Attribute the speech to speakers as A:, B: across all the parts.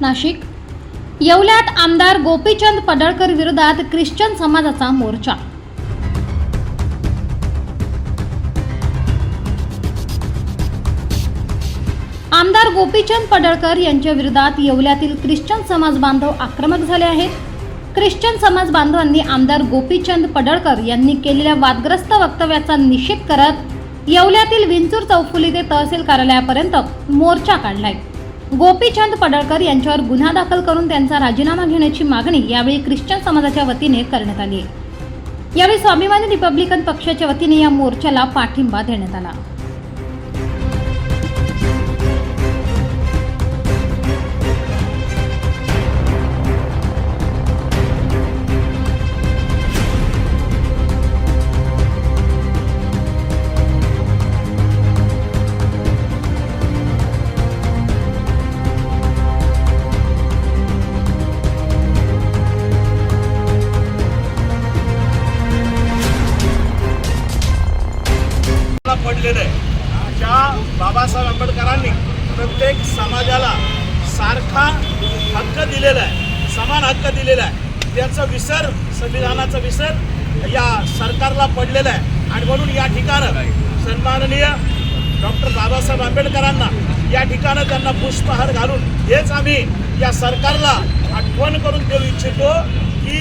A: नाशिक. येवल्यात आमदार गोपीचंद पडळकर विरोधात ख्रिश्चन समाजाचा मोर्चा. आमदार गोपीचंद पडळकर यांच्या विरोधात येवल्यातील ख्रिश्चन समाज बांधव आक्रमक झाले आहेत. ख्रिश्चन समाज बांधवांनी आमदार गोपीचंद पडळकर यांनी केलेल्या वादग्रस्त वक्तव्याचा निषेध करत येवल्यातील विंचूर चौफुली ते तहसील कार्यालयापर्यंत मोर्चा काढलाय. गोपीचंद पडळकर यांच्यावर गुन्हा दाखल करून त्यांचा राजीनामा घेण्याची मागणी यावेळी ख्रिश्चन समाजाच्या वतीने करण्यात आली आहे. यावेळी स्वाभिमानी रिपब्लिकन पक्षाच्या वतीने या मोर्चाला पाठिंबा देण्यात आला.
B: बाबासाहेब आंबेडकरांनी प्रत्येक समाजाला सारखा हक्क दिलेला आहे समान हक्क दिलेला आहे. त्याचा विसर संविधानाचा विसर या सरकारला पडलेला आहे. आणि म्हणून या ठिकाणं सन्माननीय डॉक्टर बाबासाहेब आंबेडकरांना या ठिकाणं त्यांना पुष्पहार घालून हेच आम्ही या सरकारला आठवण करून देऊ इच्छितो की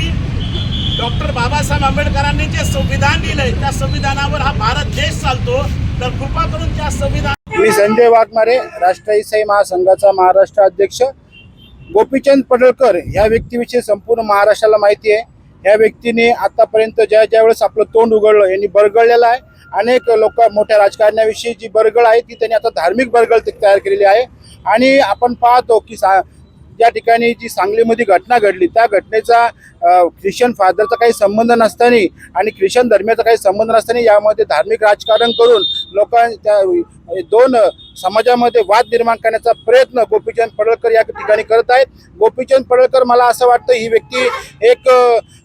B: डॉक्टर बाबासाहेब आंबेडकरांनी जे संविधान दिलंय त्या संविधानावर हा भारत देश चालतो. तर कृपा करून त्या संविधान
C: मी संजय वाघमारे राष्ट्रीय साई महासंघाचा महाराष्ट्र अध्यक्ष. गोपीचंद पडळकर ह्या व्यक्तीविषयी संपूर्ण महाराष्ट्राला माहिती आहे. ह्या व्यक्तीने आतापर्यंत ज्या ज्या वेळेस आपलं तोंड उघडलं यांनी बरगळलेलं आहे. अनेक लोक मोठ्या राजकारण्याविषयी जी बरगळ आहे ती त्यांनी आता धार्मिक बरगळ तयार केलेली आहे. आणि आपण पाहतो की सा ज्या ठिकाणी जी सांगलीमध्ये घटना घडली त्या घटनेचा ख्रिश्चन फादरचा काही संबंध नसताना आणि ख्रिश्चन धर्माचा काही संबंध नसताना यामध्ये धार्मिक राजकारण करून लोकांच्या त्या दोन समाजामध्ये वाद निर्माण करण्याचा प्रयत्न गोपीचंद पडळकर या ठिकाणी करत आहेत. गोपीचंद पडळकर मला असं वाटतं ही व्यक्ती एक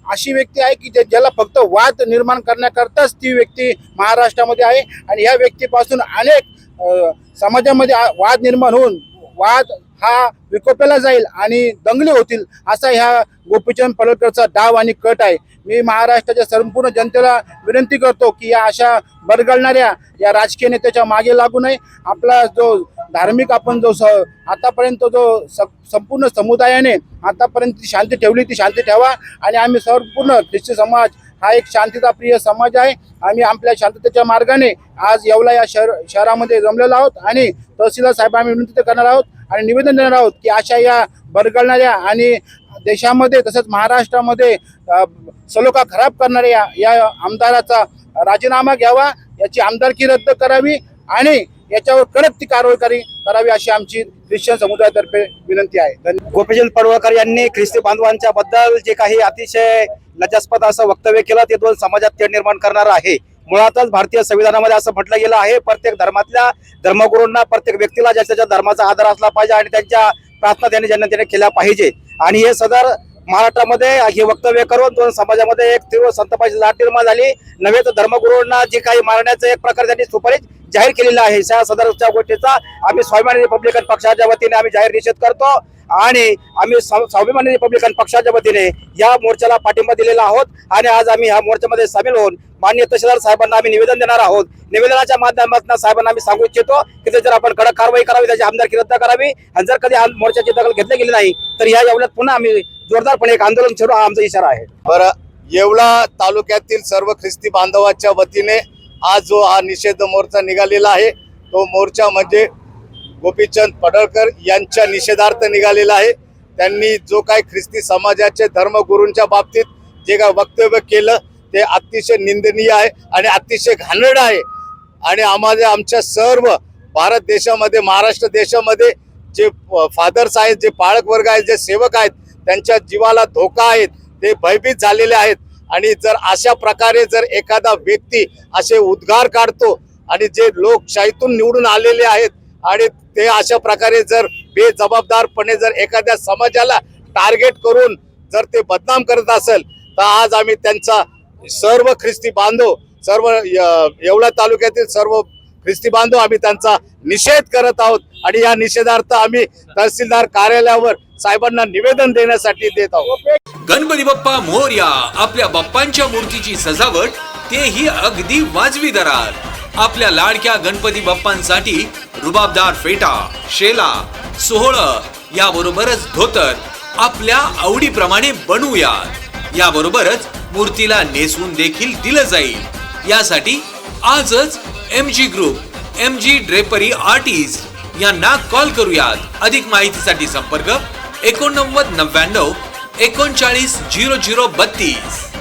C: अशी व्यक्ती आहे की ज्या- ज्याला फक्त वाद निर्माण करण्याकरताच ती व्यक्ती महाराष्ट्रामध्ये आहे. आणि या व्यक्तीपासून अनेक समाजामध्ये वाद निर्माण होऊन वाद हा विकोपेला जाईल आणि दंगली होतील असा ह्या गोपीचंद पडळकरचा डाव आणि कट आहे. मी महाराष्ट्राच्या संपूर्ण जनतेला विनंती करतो की या अशा बरगळणाऱ्या या राजकीय नेत्याच्या मागे लागू नये. आपला जो धार्मिक आपण जो स आतापर्यंत जो स संपूर्ण समुदायाने आतापर्यंत जी शांती ठेवली ती शांती ठेवा आणि आम्ही संपूर्ण ख्रिस्ती समाज हा एक शांतता प्रिय समाज आहे. आम्ही आपल्या शांततेच्या मार्गाने आज येवला या शहर शहरामध्ये जमलेलो आहोत आणि तहसीलदार साहेब आम्ही विनंती करणार आहोत आणि निवेदन देणार आहोत की अशा या बरगळणाऱ्या आणि देशामध्ये तसंच महाराष्ट्रामध्ये सलोखा खराब करणाऱ्या या आमदाराचा राजीनामा घ्यावा याची आमदारकी रद्द करावी आणि याच्यावर कडक ती कारवाई करी करावी अशी आमची ख्रिश्चन समुदायातर्फे विनंती आहे.
D: गोपीचंद पडवळकर यांनी ख्रिस्ती बांधवांच्या बद्दल जे काही अतिशय लज्जास्पद असं वक्तव्य केलं ते दोन समाजात तेढ निर्माण करणार आहे. मुळातच भारतीय संविधानामध्ये असं म्हटलं गेलं आहे प्रत्येक धर्मातल्या धर्मगुरूंना प्रत्येक व्यक्तीला ज्याच्या धर्माचा आदर असला पाहिजे आणि त्यांच्या प्रार्थना त्यांनी जनतेने केल्या पाहिजे. आणि हे सदर महाराष्ट्रामध्ये हे वक्तव्य करून दोन समाजामध्ये एक तीव्र संतापाची लाट निर्माण झाली. नव्हे तर धर्मगुरूंना जे काही मारण्याचं एक प्रकार त्यांनी सुपारीच जाहीर केलेला आहे. त्या सदरच्या गोष्टीचा आम्ही स्वाभिमानी रिपब्लिकन पक्षाच्या वतीने आम्ही जाहीर निषेध करतो आणि आम्ही स्वाभिमानी रिपब्लिकन पक्षाच्या वतीने या मोर्चाला पाठिंबा दिलेला आहोत आणि आज आम्ही या मोर्चामध्ये सामील होऊन मान्य तहसीलदार साहेबांना आम्ही निवेदन देणार आहोत. निवेदनाच्या माध्यमातून साहेबांना आम्ही सांगू इच्छितो की ते जर आपण कडक कारवाई करावी त्याची आमदारकी रद्द करावी आणि जर कधी मोर्चाची दखल घेतली गेली नाही तर या एवढ्यात पुन्हा आम्ही जोरदारपणे एक आंदोलन छेडू हा आमचा इशारा आहे.
B: बरं येवला तालुक्यातील सर्व ख्रिस्ती बांधवाच्या वतीने आज जो हा निषेध मोर्चा निघालेला आहे तो मोर्चा म्हणजे गोपीचंद पडळकर यांच्या निषेधार्थ निघालेला आहे. त्यांनी जो काही ख्रिस्ती समाजाचे धर्मगुरूंच्या बाबतीत जे काय वक्तव्य केलं ते अतिशय निंदनीय आहे आणि अतिशय घाणेरडं आहे. आणि आम्हाला आमच्या सर्व भारत देशामध्ये महाराष्ट्र देशामध्ये जे फादर्स आहेत जे पाळक वर्ग आहेत जे सेवक आहेत त्यांच्या जीवाला धोका आहेत. ते भयभीत झालेले आहेत. आणि जर अशा प्रकारे जर एखादा व्यक्ती असे उद्गार काढतो आणि जे लोकशाहीतून निवडून आलेले आहेत आणि ते अशा प्रकारे जर बेजबाबदारपणे जर एखाद्या समाजाला टार्गेट करून जर ते बदनाम करत असेल तर आज आम्ही त्यांचा सर्व ख्रिस्ती बांधव सर्व य- येवला तालुक्यातील सर्व ख्रिस्ती बांधव आम्ही त्यांचा निषेध करत आहोत आणि या निषेधार्थ आम्ही तहसीलदार कार्यालयावर साहेबांना निवेदन देण्यासाठी देत आहोत.
E: गणपती बाप्पा मोरया आपल्या बाप्पांच्या मूर्तीची सजावट तेही अगदी वाजवी दरात. आपल्या लाडक्या गणपती बाप्पांसाठी रुबाबदार फेटा शेला सोहळ याबरोबरच धोतर आपल्या आवडीप्रमाणे बनवूयात. याबरोबरच मूर्तीला नेसवून देखील दिलं जाईल. यासाठी आजच M G group M G drapery artist यांना कॉल करूयात. अधिक माहितीसाठी संपर्क एकोणनव्वद नव्याण्णव एकोणचाळीस झिरो झिरो बत्तीस.